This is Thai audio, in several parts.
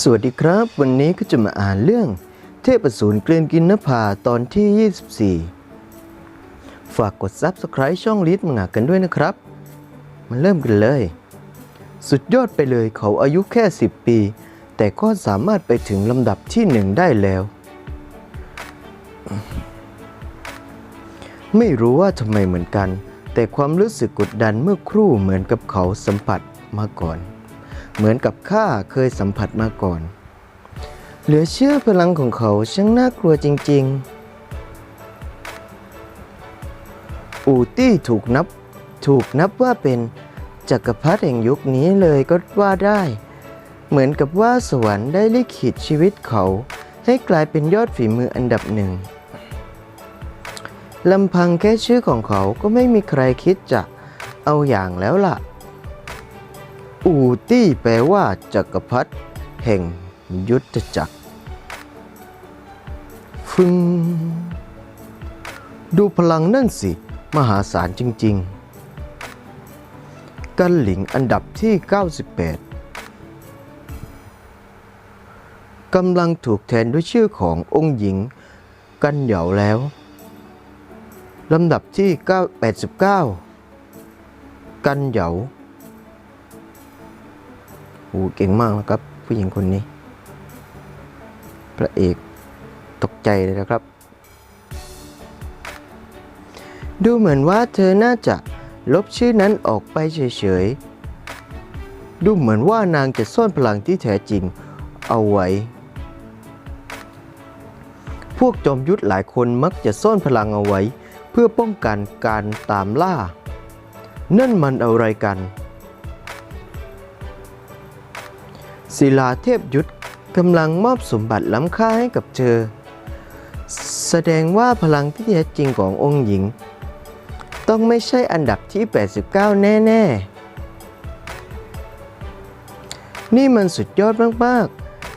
สวัสดีครับ วันนี้ก็จะมาอ่านเรื่อง เทพอสูรเกลียนกินนภาตอนที่ 24 ฝากกด Subscribe ช่องลิทมังงะกันด้วยนะครับมาเริ่มกันเลย สุดยอดไปเลยเขาอายุแค่ 10 ปี แต่ก็สามารถไปถึงลำดับที่หนึ่งได้แล้ว ไม่รู้ว่าทำไมเหมือนกัน แต่ความรู้สึกกดดันเมื่อครู่เหมือนกับเขาสัมผัสมาก่อน เหมือนกับข้าเคยสัมผัสมาก่อน เหลือเชื่อพลังของเขาช่างน่ากลัวจริง ๆ อูตี้ถูกนับถูกนับว่าเป็นจักรพรรดิแห่งยุคนี้เลยก็ว่าได้ เหมือนกับว่าสวรรค์ได้ลิขิตชีวิตเขา ให้กลายเป็นยอดฝีมืออันดับหนึ่งลำพังแค่ชื่อของเขาก็ไม่มีใครคิดจะเอาอย่างแล้วล่ะ อูตี้แปลว่าจักรพรรดิแห่งยุทธจักร ฟึงดูพลังนั่นสิ มหาศาลจริง ๆ กันหลิงอันดับที่ 98 กำลังถูกแทนด้วยชื่อขององค์หญิง กันเหยาแล้ว ลำดับที่ 89 กันเหยา โอ้เก่งมากนะครับ ผู้หญิงคนนี้ พระเอกตกใจเลยนะครับ ดูเหมือนว่าเธอน่าจะลบชื่อนั้นออกไปเฉยๆ ดูเหมือนว่านางจะซ่อนพลังที่แท้จริงเอาไว้ พวกจอมยุทธหลายคนมักจะซ่อนพลังเอาไว้ เพื่อป้องกันการตามล่า นั่นมันอะไรกัน ศิลาเทพยุทธกำลังมอบสมบัติล้ำค่าให้กับเธอ แสดงว่าพลังที่แท้จริงขององค์หญิง ต้องไม่ใช่อันดับที่ 89 แน่ ๆ นี่มันสุดยอดมาก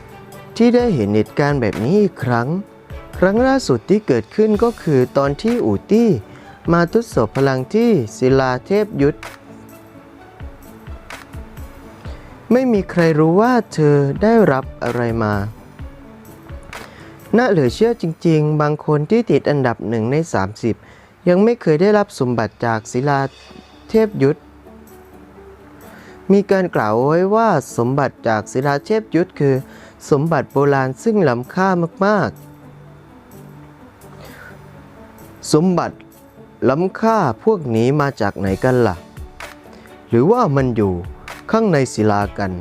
ๆ ที่ได้เห็นเหตุการณ์แบบนี้อีกครั้ง ครั้งล่าสุดที่เกิดขึ้นก็คือตอนที่อูตี้มาทดสอบพลังที่ศิลาเทพยุทธ ไม่มีใครรู้ว่าเธอได้รับอะไรมา น่าเหลือเชื่อจริง ๆ บางคนที่ติดอันดับหนึ่งใน 30 ยังไม่เคยได้รับสมบัติจากศิลาเทพยุทธ มีการกล่าวไว้ว่าสมบัติจากศิลาเทพยุทธคือ สมบัติโบราณซึ่งล้ำค่ามาก ๆ สมบัติล้ำค่าพวกนี้มาจากไหนกันล่ะ หรือว่ามันอยู่ ข้างในศิลากัน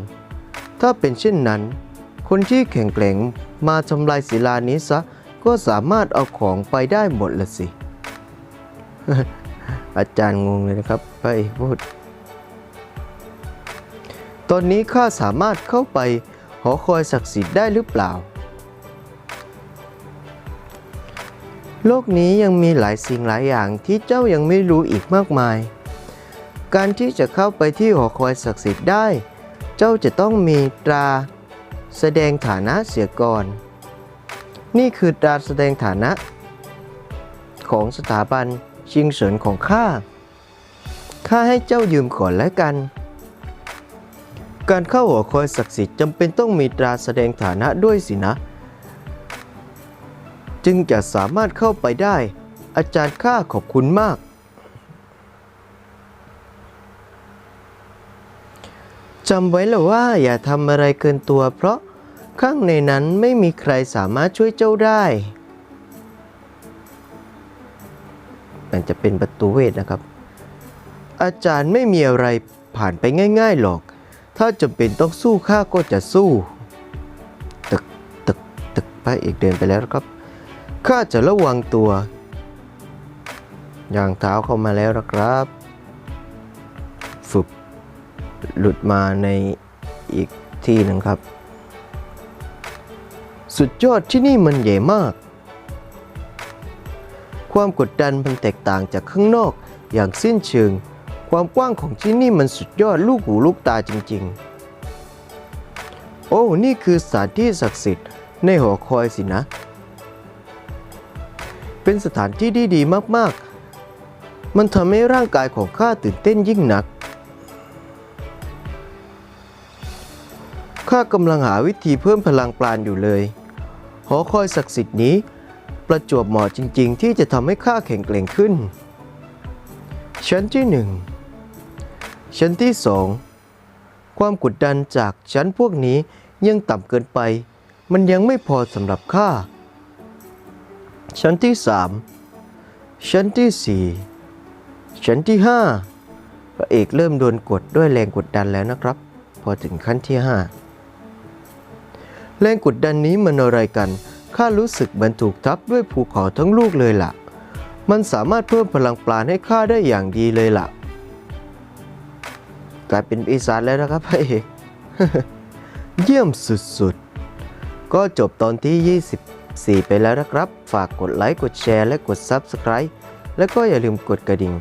ถ้าเป็นเช่นนั้น คนที่แข็งแกร่งมาทำลายศิลานี้ซะก็สามารถเอาของไปได้หมดละสิ อาจารย์งงเลยนะครับพระเอกพูด ตอนนี้ข้าสามารถเข้าไปหอคอยศักดิ์สิทธิ์ได้หรือเปล่า โลกนี้ยังมีหลายสิ่งหลายอย่างที่เจ้ายังไม่รู้อีกมากมาย การที่จะเข้าไปที่หอคอยศักดิ์สิทธิ์ได้ เจ้าจะต้องมีตราแสดงฐานะเสียก่อน นี่คือตราแสดงฐานะ ของสถาบันชิงเฉินของข้า ข้าให้เจ้ายืมก่อนแล้วกัน การเข้าหอคอยศักดิ์สิทธิ์จำเป็นต้องมีตราแสดงฐานะด้วยสินะ จึงจะสามารถเข้าไปได้ อาจารย์ข้าขอบคุณมาก จำไว้ละว่าอย่าทำอะไรเกินตัว เพราะข้างในนั้นไม่มีใครสามารถช่วยเจ้าได้ มันจะเป็นประตูเวทนะครับ อาจารย์ไม่มีอะไรผ่านไปง่าย ๆหรอก ถ้าจำเป็นต้องสู้ข้าก็จะสู้ ตึกตึกตึกพระเอกเดินไปแล้วครับข้าจะระวังตัวอย่างเท้าเข้ามาแล้วนะครับ หลุดมาในอีกที่หนึ่งครับ สุดยอดที่นี่มันใหญ่มาก ความกดดันมันแตกต่างจากข้างนอกอย่างสิ้นเชิง ความกว้างของที่นี่มันสุดยอดลูกหูลูกตาจริง ๆ โอ้ นี่คือสถานที่ศักดิ์สิทธิ์ในหอคอยสินะ เป็นสถานที่ที่ดีมากๆ มันทำให้ร่างกายของข้าตื่นเต้นยิ่งนัก ข้ากำลังหาวิธีเพิ่มพลังปราณอยู่เลย หอคอยศักดิ์สิทธิ์นี้ ประจวบเหมาะจริง ๆ ที่จะทำให้ข้าแข็งแกร่งขึ้น ชั้นที่หนึ่งชั้นที่สองความกดดันจากชั้นพวกนี้ยังต่ำเกินไป มันยังไม่พอสำหรับข้า ชั้นที่สามชั้นที่สี่ชั้นที่ห้าพระเอกเริ่มโดนกดด้วยแรงกดดันแล้วนะครับ พอถึงขั้นที่ห้า แรงกดดันนี้มันอะไรกัน ข้ารู้สึกเหมือนถูกทับด้วยภูเขาทั้งลูกเลยล่ะ มันสามารถเพิ่มพลังปราณให้ข้าได้อย่างดีเลยล่ะ กลายเป็นปีศาจแล้วนะครับพระเอก เยี่ยมสุดๆ ก็จบตอนที่ 24 ไปแล้วนะครับ ฝากกดไลค์ กดแชร์ และกด Subscribe แล้วก็อย่าลืมกดกระดิ่ง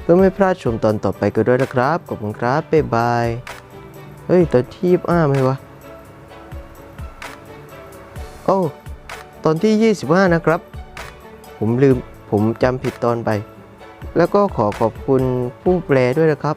เพื่อไม่พลาดชมตอนต่อไปกันด้วยนะครับ ขอบคุณครับ บ๊ายบาย เฮ้ย ตอนที่อ้าไหมวะ โอ้ ตอนที่ 25 นะครับ ผมลืมผมจำผิดตอนไป แล้วก็ขอขอบคุณผู้แปลด้วยนะครับ